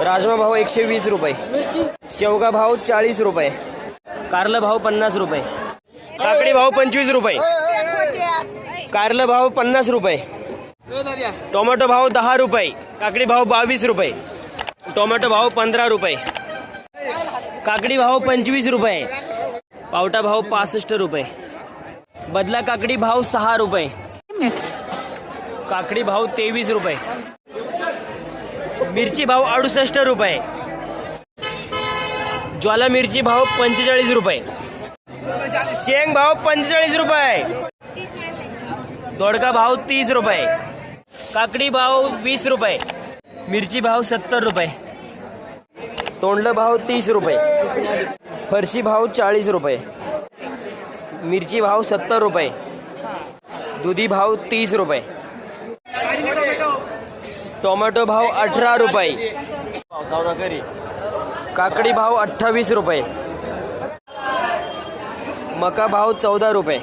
राजमा भाव एकशे वीस रुपये. शेवगा भाव चाळीस रुपये. कारलं भाव पन्नास रुपये. काकडी भाव पंचवीस रुपये. कारलं भाव पन्नास रुपये. टोमॅटो भाव दहा रुपये. काकडी भाव बावीस रुपये. टोमॅटो भाव पंधरा रुपये. काकडी भाव पंचवीस रुपये. पावटा भाव पासष्ट रुपये. बदला काकडी भाव सहा रुपये. काकडी भाव तेवीस रुपये. मिरची भाव अडुसष्ट रुपये. ज्वाला मिरची भाव पंचेचाळीस रुपये. शेंग भाव पंचेचाळीस रुपये. दोडका भाव तीस रुपये. काकडी भाव वीस रुपये. मिरची भाव सत्तर रुपये. तोंडलं भाव तीस रुपये. फरशी भाव चाळीस रुपये. मिरची भाव सत्तर रुपये. दुधी भाव तीस रुपये. टोमॅटो भाव अठरा रुपये. काकडी भाव अठ्ठावीस रुपये. मका भाव चौदा रुपये.